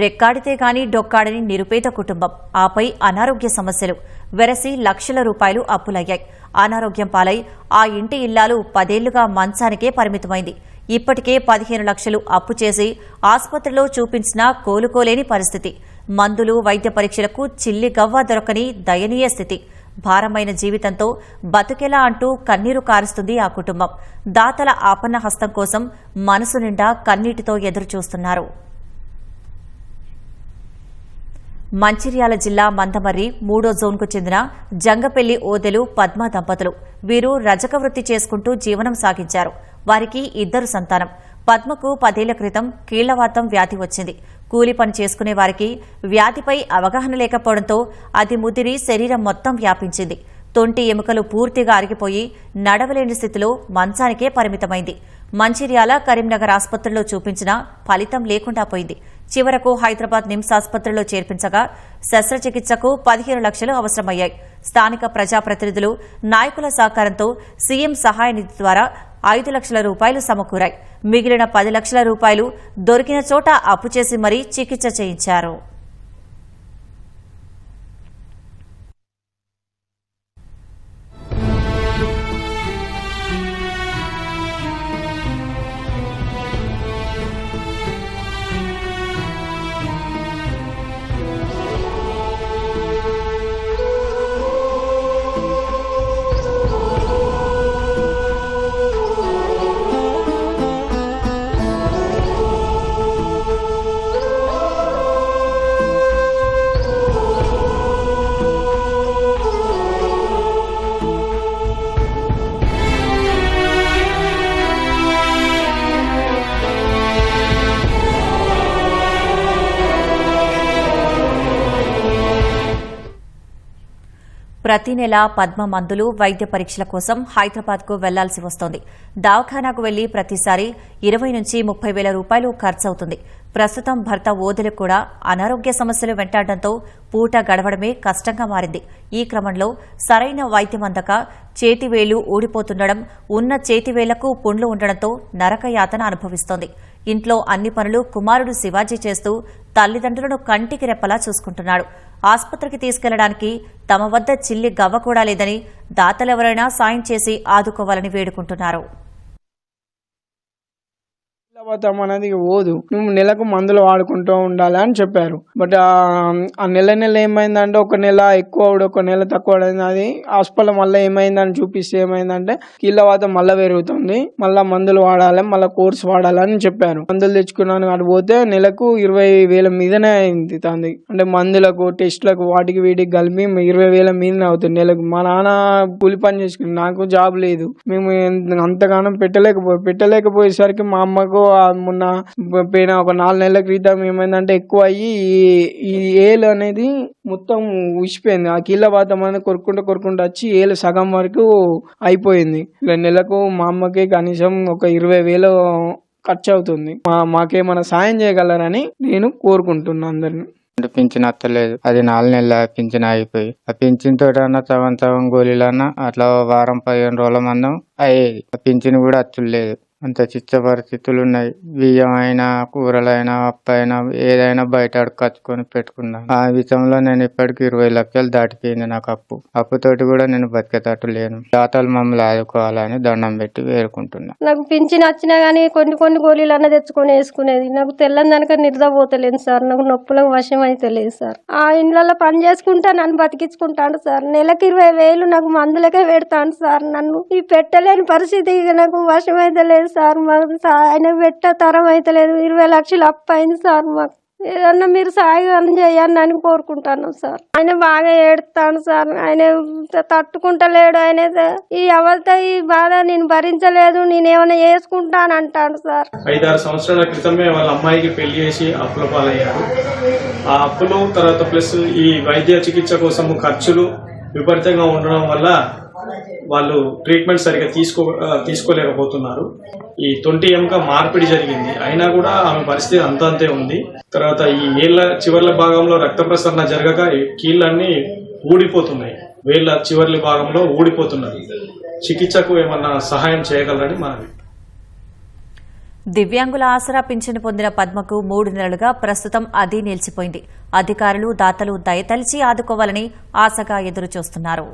రెక్కాడితే గాని డొక్కాడని నిరుపేద కుటుంబం. ఆపై అనారోగ్య సమస్యలు. వెరసి లక్షల రూపాయలు అప్పులయ్యాయి. అనారోగ్యం పాలై ఆ ఇంటి ఇల్లాలు పదేళ్ళుగా మంచానికే పరిమితమైంది. ఇప్పటికే పదిహేను లక్షలు అప్పు చేసి ఆసుపత్రిలో చూపించినా కోలుకోలేని పరిస్థితి. మందులు వైద్య పరీక్షలకు చిల్లి గవ్వ దొరకని దయనీయ స్థితి. భారమైన జీవితంతో బతుకెలా అంటూ కన్నీరు కారుస్తుంది ఆ కుటుంబం. దాతల ఆపన్న హస్తం కోసం మనసు నిండా కన్నీటితో ఎదురుచూస్తున్నారు. మంచిర్యాల జిల్లా మందమర్రి మూడో జోన్కు చెందిన జంగపెల్లి ఓదెలు పద్మ దంపతులు. వీరు రజక వృత్తి చేసుకుంటూ జీవనం సాగించారు. వారికి ఇద్దరు సంతానం. పద్మకు పదేళ్ళ క్రితం కీళ్ళవాతం వ్యాధి వచ్చింది. కూలి పని చేసుకునే వారికి వ్యాధిపై అవగాహన లేకపోవడంతో అది ముదిరి శరీరం మొత్తం వ్యాపించింది. తొంటి ఎముకలు పూర్తిగా అరిగిపోయి నడవలేని స్థితిలో మంచానికే పరిమితమైంది. మంచిర్యాల కరీంనగర్ ఆసుపత్రిలో చూపించినా ఫలితం లేకుండా పోయింది. చివరకు హైదరాబాద్ నిమ్స్ ఆసుపత్రిలో చేర్పించగా శస్త్రచికిత్సకు పదిహేను లక్షలు అవసరమయ్యాయి. స్థానిక ప్రజాప్రతినిధులు నాయకుల సహకారంతో సీఎం సహాయ నిధి ద్వారా ఐదు లక్షల రూపాయలు సమకూరాయి. మిగిలిన పది లక్షల రూపాయలు దొరికిన చోట అప్పు చేసి మరీ చికిత్స చేయించారు. ప్రతి నెల పద్మ మందులు వైద్య పరీక్షల కోసం హైదరాబాద్కు వెళ్ళాల్సి వస్తోంది. దవాఖానాకు వెళ్ళి ప్రతిసారి ఇరవై నుంచి ముప్పై వేల రూపాయలు ఖర్చవుతుంది ప్రస్తుతం భర్త ఓదెలకు కూడా అనారోగ్య సమస్యలు వెంటాడడంతో పూట గడవడమే కష్టంగా మారింది. ఈ క్రమంలో సరైన వైద్యం అందక చేతివేళ్ళు ఊడిపోతుండడం ఉన్న చేతివేళ్ళకు పుండ్లు ఉండడంతో నరకయాతన అనుభవిస్తోంది. ఇంట్లో అన్ని పనులు కుమారుడు శివాజీ చేస్తూ తల్లిదండ్రులను కంటికి రెప్పలా చూసుకుంటున్నాడు. ఆసుపత్రికి తీసుకెళ్ళడానికి తమ వద్ద చిల్లి గవ్వ కూడా లేదని దాతలెవరైనా సాయం చేసి ఆదుకోవాలని వేడుకుంటున్నారు. పోతాం అనేది పోదు. నువ్వు నెలకు మందులు వాడుకుంటూ ఉండాలి అని చెప్పారు. బట్ ఆ నెల నెల ఏమైందంటే ఒక నెల ఎక్కువ ఒక నెల తక్కువ అది హాస్పిటల్ మళ్ళీ ఏమైందని చూపిస్తే ఏమైందంటే కీళ్ళవాత మళ్ళీ పెరుగుతుంది. మళ్ళీ మందులు వాడాలి మళ్ళీ కోర్స్ వాడాలని చెప్పారు. మందులు తెచ్చుకున్నాను అటు పోతే నెలకు ఇరవై వేల మీదనే అయింది తంది. అంటే మందులకు టెస్ట్లకు వాటికి వీటికి కలిపి ఇరవై వేల మీదనే అవుతుంది నెలకు. మా నాన్న కూలి పని చేసుకుని నాకు జాబ్ లేదు. మేము అంతగానం పెట్టలేకపో పెట్టలేకపోయేసరికి మా అమ్మకు మొన్న పోయిన ఒక నాలుగు నెలల క్రితం ఏమైందంటే ఎక్కువ అయ్యి ఈ- ఈ ఏలు అనేది మొత్తం ఉసిపోయింది ఆ కీళ్ళ బాతం అనేది కొరుకుంటూ కొరుకుంటూ వచ్చి ఏలు సగం వరకు అయిపోయింది. నెలకు మా అమ్మకి కనీసం ఒక ఇరవై వేలు ఖర్చు అవుతుంది మా మాకేమైనా సాయం చేయగలరని నేను కోరుకుంటున్నాను అందరిని. అంటే పింఛన్ అత్తలేదు. అది నాలుగు నెలల పింఛన్ అయిపోయి. ఆ పింఛన్ తోటన్నా సగం సగం గోళీలన్నా అట్లా వారం పదిహేను రోజుల మందం అయ్యేది. ఆ పింఛన్ కూడా అచ్చులేదు అంత చిత్త పరిస్థితులు ఉన్నాయి బియ్యం అయినా కూరలైనా అప్పైనా ఏదైనా బయట అడకచ్చుకొని పెట్టుకున్నాను. ఆ విషయంలో నేను ఇప్పటికి ఇరవై లక్షలు దాటిపోయింది నాకు అప్పు అప్పుతోటి కూడా నేను బతికేటట్టు లేను. దాతలు మమ్మల్ని ఆదుకోవాలని దండం పెట్టి వేడుకుంటున్నా. నాకు పింఛన్ వచ్చినా కానీ కొన్ని కొన్ని గోళీలు అన్న తెచ్చుకొని వేసుకునేది. నాకు తెల్లందనక నిద్ర పోతలేదు సార్. నాకు నొప్పులకు వశం అయితే లేదు సార్. ఆ ఇండ్లలో పని చేసుకుంటా నన్ను బతికించుకుంటాను సార్. నెలకి ఇరవై వేలు నాకు మందులకే పెడతాను సార్ నన్ను. ఈ పెట్టలేని పరిస్థితి నాకు వశం అయితే లేదు సార్ మాకు ఆయన పెట్ట తరం అయితే ఇరవై లక్షలు అప్పు అయింది సార్ మాకు. ఏదన్నా మీరు సాయం చేయండి అని కోరుకుంటాను సార్. ఆయన బాగా ఏడుతాను సార్. ఆయన తట్టుకుంటలేడు ఆయన. ఈ ఎవరితో ఈ బాధ నేను భరించలేదు. నేనేమైనా వేసుకుంటాను అంటాను సార్. ఐదారు సంవత్సరాల క్రితమే వాళ్ళ అమ్మాయికి పెళ్ళి చేసి అప్పుల పాలయ్యారు. ఆ అప్పులు తర్వాత ప్లస్ ఈ వైద్య చికిత్స కోసం ఖర్చులు విపరీతంగా ఉండడం వల్ల వాళ్ళు ట్రీట్మెంట్ సరిగా తీసుకో తీసుకోలేకపోతున్నారు. ఈ తొంటి ఎముక మార్పిడి జరిగింది. అయినా కూడా ఆమె పరిస్థితి అంతంతే ఉంది. తర్వాత ఈ ఏళ్ళ చివర్ల భాగంలో రక్త ప్రసరణ జరగక కీళ్ళన్నీ ఊడిపోతున్నాయి. వేళ్ళ చివర్ల భాగంలో ఊడిపోతున్నది. చికిత్సకు ఏమన్నా సహాయం చేయగలరని మనవి. దివ్యాంగుల ఆసరా పింఛను పొందిన పద్మకు మూడు నెలలుగా ప్రస్తుతం అది నిలిచిపోయింది. అధికారులు దాతలు దయతలిచి ఆదుకోవాలని ఆశగా ఎదురుచూస్తున్నారు.